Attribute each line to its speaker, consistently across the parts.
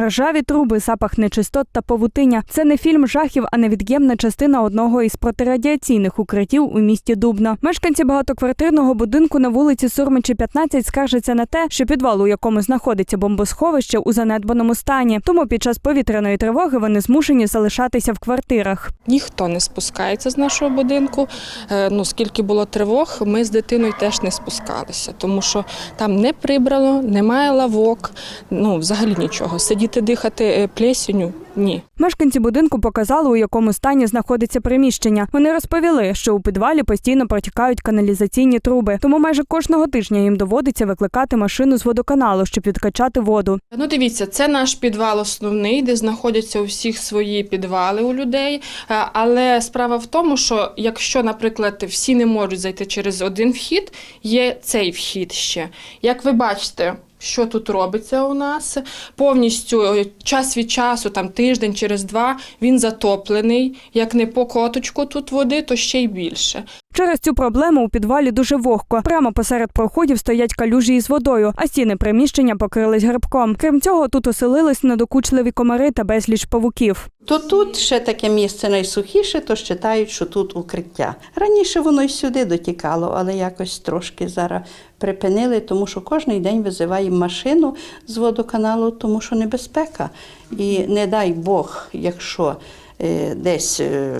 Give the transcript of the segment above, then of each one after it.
Speaker 1: Ржаві труби, запах нечистот та павутиння. Це не фільм жахів, а невід'ємна частина одного із протирадіаційних укриттів у місті Дубно. Мешканці багатоквартирного будинку на вулиці Сурмичі 15 скаржаться на те, що підвал, у якому знаходиться бомбосховище, у занедбаному стані. Тому під час повітряної тривоги вони змушені залишатися в квартирах.
Speaker 2: Ніхто не спускається з нашого будинку. Е, Ну, скільки було тривог, ми з дитиною теж не спускалися, тому що там не прибрано, немає лавок, ну взагалі нічого. Сидіти дихати е, плесеню ні.
Speaker 1: Мешканці будинку показали, у якому стані знаходиться приміщення. Вони розповіли, що у підвалі постійно протікають каналізаційні труби, тому майже кожного тижня їм доводиться викликати машину з водоканалу, щоб відкачати воду.
Speaker 2: Ну, дивіться, це наш підвал основний, де знаходяться у всіх свої підвали у людей. Е, Але справа в тому, що якщо, наприклад, всі не можуть зайти через один вхід, є цей вхід ще. Як ви бачите. Що тут робиться у нас? Повністю е, час від часу, там тиждень через два, він затоплений. Як не по коточку тут води, то ще й більше.
Speaker 1: Через цю проблему у підвалі дуже вогко. Прямо посеред проходів стоять калюжі із водою, а стіни приміщення покрились грибком. Крім цього, тут оселились недокучливі комари та безліч павуків.
Speaker 3: То тут ще таке місце найсухіше, то вважають, що тут укриття. Раніше воно й сюди дотікало, але якось трошки зараз припинили, тому що кожен день визиваємо машину з водоканалу, тому що небезпека. І не дай Бог, якщо е, десь е,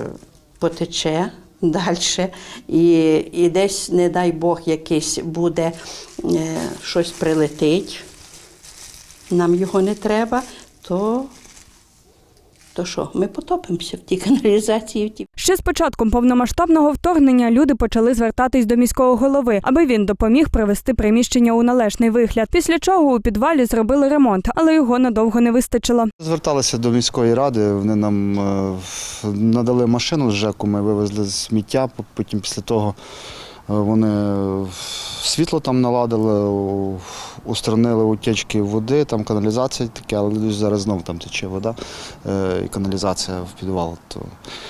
Speaker 3: потече далі, і, і десь, не дай Бог, якийсь буде е, щось прилетить, нам його не треба, то то що, ми потопимося в тій каналізації, в тій
Speaker 1: Ще з початком повномасштабного вторгнення люди почали звертатись до міського голови, аби він допоміг привести приміщення у належний вигляд. Після чого у підвалі зробили ремонт, але його надовго не вистачило.
Speaker 4: Зверталися до міської ради, вони нам е, надали машину з ЖЕКу, ми вивезли сміття, потім після того е, вони е, світло там наладили, устранили утічки води, там каналізація таке, але зараз знов там тече вода е, і каналізація в підвал. То,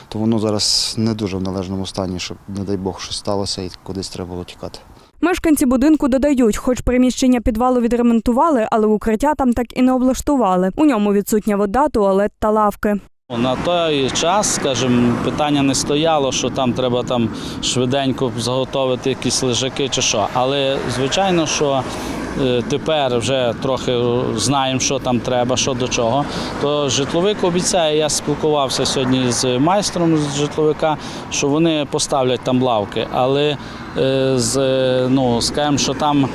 Speaker 4: то воно зараз не дуже в належному стані, щоб, не дай Бог, щось сталося і кудись треба було тікати.
Speaker 1: Мешканці будинку додають, хоч приміщення підвалу відремонтували, але укриття там так і не облаштували. У ньому відсутня вода, туалет та лавки.
Speaker 5: На той час, скажімо, питання не стояло, що там треба там швиденько заготовити якісь лежаки чи що. Але звичайно, що тепер вже трохи знаємо, що там треба, що до чого. То житловик обіцяє, я спілкувався сьогодні з майстром з житловика, що вони поставлять там лавки. Але е, з, е, ну, скажімо, що там е,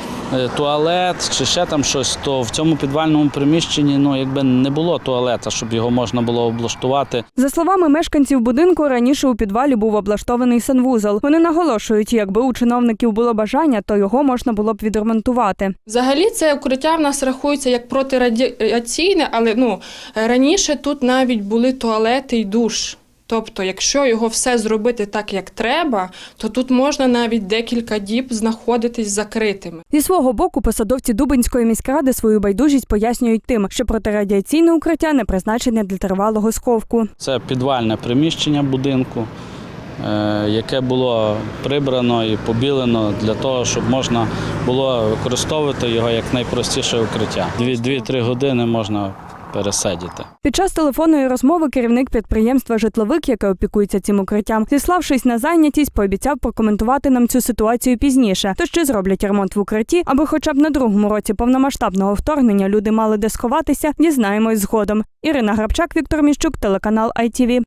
Speaker 5: туалет чи ще там щось, то в цьому підвальному приміщенні ну, якби не було туалета, щоб його можна було облаштувати.
Speaker 1: За словами мешканців будинку, раніше у підвалі був облаштований санвузол. Вони наголошують, якби у чиновників було бажання, то його можна було б відремонтувати.
Speaker 2: Взагалі, це укриття в нас рахується як протирадіаційне, але ну раніше тут навіть були туалети і душ. Тобто, якщо його все зробити так, як треба, то тут можна навіть декілька діб знаходитись закритими.
Speaker 1: Зі свого боку, посадовці Дубинської міськради свою байдужість пояснюють тим, що протирадіаційне укриття не призначене для тривалого сховку.
Speaker 5: Це підвальне приміщення будинку, е, яке було прибрано і побілено для того, щоб можна було використовувати його як найпростіше укриття. Дві-три години можна пересидіти.
Speaker 1: Під час телефонної розмови керівник підприємства Житловик, яке опікується цим укриттям, зіславшись на зайнятість, пообіцяв прокоментувати нам цю ситуацію пізніше. То ще зроблять ремонт в укритті, аби хоча б на другому році повномасштабного вторгнення люди мали де сховатися, дізнаємось згодом. Ірина Грабчак, Віктор Міщук, телеканал ITV.